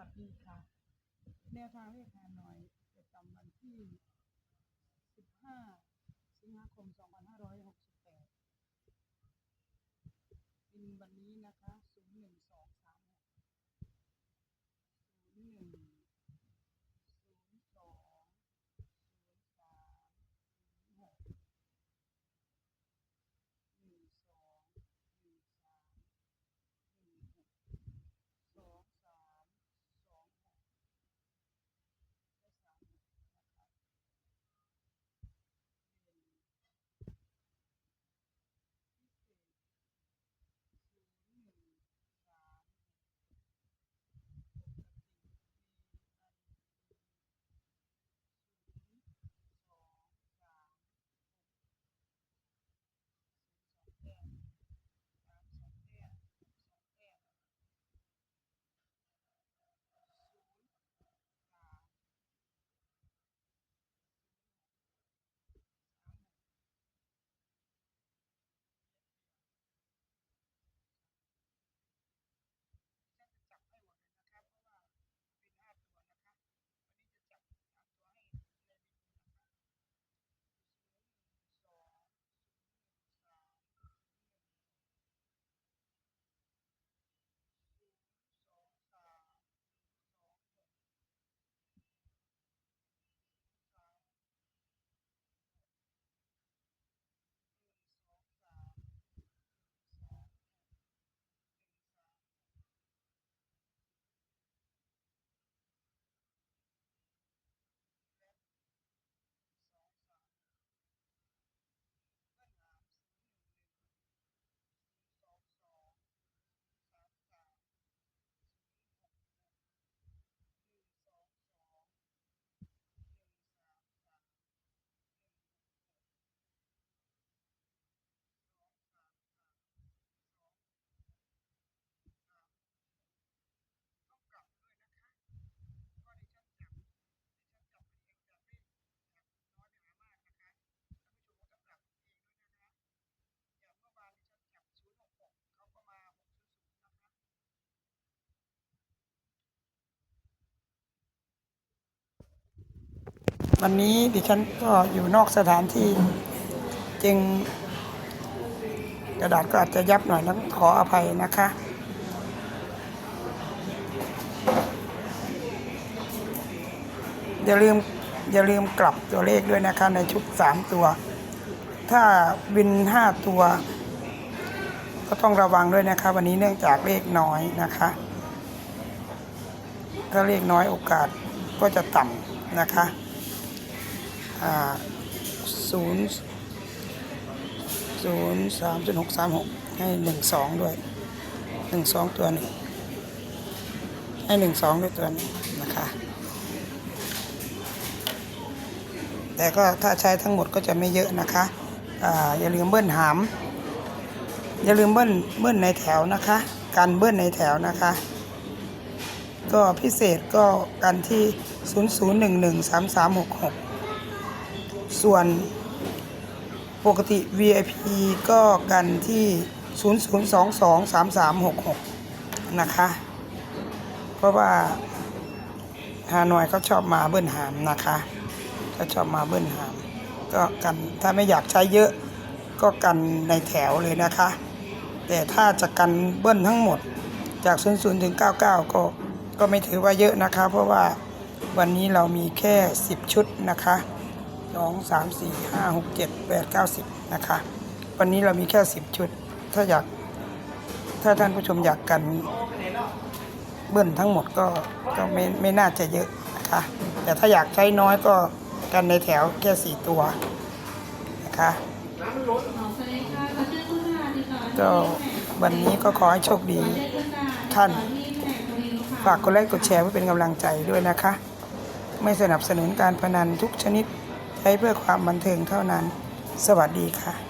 วัสดีค่ะ แนวทางเลขฮานอยประจำวันที่ 15 สิงหาคม 2560 วันนี้ดิฉันก็อยู่นอกสถานที่จึงกระดาษก็อาจจะยับหน่อยนะขออภัยนะคะอย่าลืมอย่าลืมกลับตัวเลขด้วยนะคะ ในชุดสามตัว ถ้าวินห้าตัว ก็ต้องระวังด้วยนะคะ วันนี้เนื่องจากเลขน้อยนะคะถ้าเลขน้อยโอกาสก็จะต่ำนะคะ ศูนย์ศูนย์สามจุดหกสามหกให้หนึ่งสองด้วยหนึ่งสองตัวหนึ่งให้หนึ่งสองด้วยตัวนึงนะคะ แต่ก็ถ้าใช้ทั้งหมดก็จะไม่เยอะนะคะอ่าอย่าลืมเบิ้ลหาม อย่าลืมเบิ้ลเบิ้ลในแถวนะคะ การเบิ้ลในแถวนะคะ ก็พิเศษก็กันที่ 00113366 ส่วนปกติ VIP ก็กันที่ 00223366 นะคะ เพราะว่าฮานอยเขาชอบมาเบิ้ลหามนะคะเขาชอบมาเบิ้ลหาม ก็กันถ้าไม่อยากใช้เยอะก็กันในแถวเลยนะคะ แต่ถ้าจะกันเบิ้ลทั้งหมดจาก 00 ถึง 99 ก็ก็ไม่ถือว่าเยอะนะคะ เพราะว่าวันนี้เรามีแค่ 10 ชุดนะคะ 2 3 4 5 6 7 8 9 10นะคะ วันนี้เรามีแค่10ชุด ถ้าอยาก ถ้าท่านผู้ชมอยากกันเบิ้ลทั้งหมดก็ก็ไม่ไม่น่าจะเยอะนะคะ แต่ถ้าอยากใช้น้อยก็กันในแถวแค่4ตัวนะคะก็วันนี้ก็ขอให้โชคดีท่าน ฝากกดไลค์กดแชร์ไว้เป็นกำลังใจด้วยนะคะ ไม่สนับสนุนการพนันทุกชนิด ใช้เพื่อความบันเทิงเท่านั้น สวัสดีค่ะ